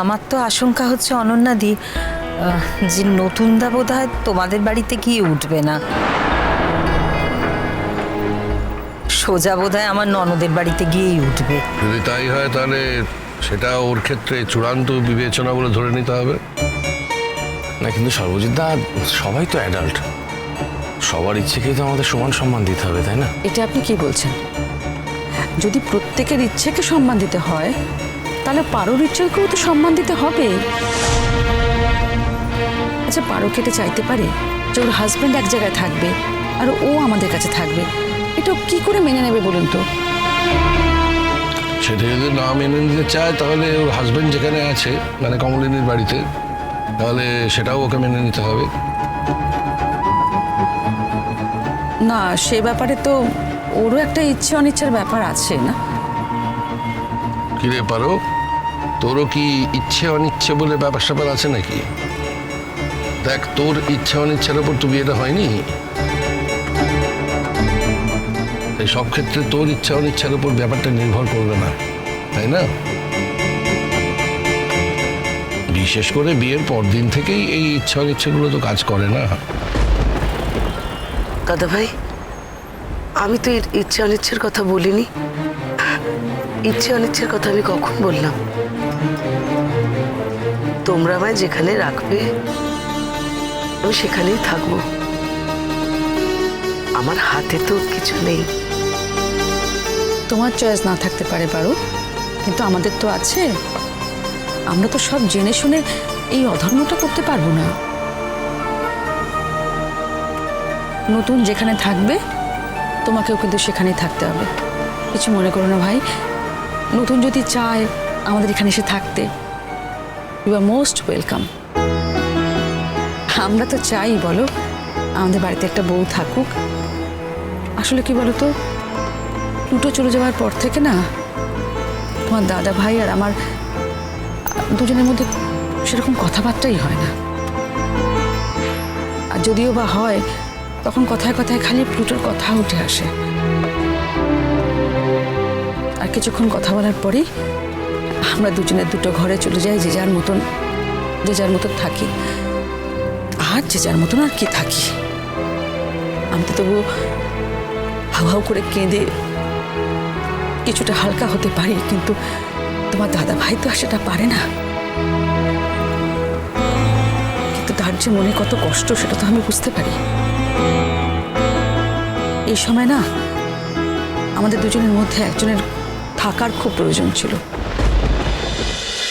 আমার তো আশঙ্কা হচ্ছে অনন্যাদি যে নতুন দা বোধ হয় তোমাদের বাড়িতে গিয়ে উঠবে না। সোজা বোধ হয় আমার ননদের বাড়িতে গিয়েই উঠবে। যদি তাই হয় তাহলে সেটা ওর ক্ষেত্রে চূড়ান্ত বিবেচনা বলে ধরে নিতে হবে। না কিন্তু সর্বজিৎ দা সবাই তো অ্যাডাল্ট সবার ইচ্ছেকেই তো আমাদের সমান সম্মান দিতে হবে তাই না? এটা আপনি কি বলছেন? যদি প্রত্যেকের ইচ্ছেকে সম্মান দিতে হয় তাহলে পারোর ইচ্ছেকেও তো সম্মান দিতে হবে? আচ্ছা পারো কেটে চাইতে পারে যে ওর হাজব্যান্ড এক জায়গায় থাকবে আর ও আমাদের কাছে থাকবে। এটা কি করে মেনে নেবে বলুন তো? সেটা যদি না মেনে নিতে চায় তাহলে ওর হাজবেন্ড যেখানে আছে মানে কমলিনীর বাড়িতে তাহলে সেটাও ওকে মেনে নিতে হবে। না সে ব্যাপারে তো ওরও একটা ইচ্ছে অনিচ্ছার ব্যাপার আছে না? কিরে পারো তোরও কি ইচ্ছে অনিচ্ছে বলে ব্যাপার স্যাপার আছে নাকি? দেখ, তোর ইচ্ছে অনিচ্ছার উপর তো বিয়েটা হয়নি। তাই সব ক্ষেত্রে তোর ইচ্ছা অনিচ্ছার উপর ব্যাপারটা নির্ভর করবে না, তাই না? বিশেষ করে বিয়ের পর দিন থেকেই এই ইচ্ছা অনিচ্ছাগুলো তো কাজ করে না। দাদা ভাই, আমি তো ইচ্ছে অনিচ্ছের কথা বলিনি। ইচ্ছে অনিচ্ছের কথা আমি কখন বললাম? তোমরা আমায় যেখানে রাখবে, আমি সেখানেই থাকব। আমার হাতে তো কিছু নেই। তোমার চয়েস না থাকতে পারে পারো কিন্তু আমাদের তো আছে। আমরা তো সব জেনে শুনে এই অধর্মটা করতে পারব না। নতুন যেখানে থাকবে, তোমাকেও কিন্তু সেখানেই থাকতে হবে। কিছু মনে করো না ভাই। নতুন যদি চায় আমাদের এখানে এসে থাকতে। ইউ আর মোস্ট ওয়েলকাম আমরা তো চাই, বলো, আমাদের বাড়িতে একটা বউ থাকুক। আসলে কি বলো তো প্লুটো চলে যাওয়ার পর থেকে না, তোমার দাদা ভাই আর আমার, দুজনের মধ্যে সেরকম কথাবার্তাই হয় না। আর যদিও বা হয়, তখন কথায় কথায় খালি প্লুটোর কথা উঠে আসে। আর কিছুক্ষণ কথা বলার পরেই আমরা দুজনের দুটো ঘরে চলে যাই, যে যার মতন, যে যার মতন থাকি। আর যে যার মতন আর কি থাকি। আমি তো তবু হাউ হাউ করে কেঁদে কিছুটা হালকা হতে পারি, কিন্তু তোমার দাদা ভাই তো আর সেটা পারে না। কিন্তু তার যে মনে কত কষ্ট, সেটা তো আমি বুঝতে পারি। এই সময় না, আমাদের দুজনের মধ্যে একজনের থাকার খুব প্রয়োজন ছিল।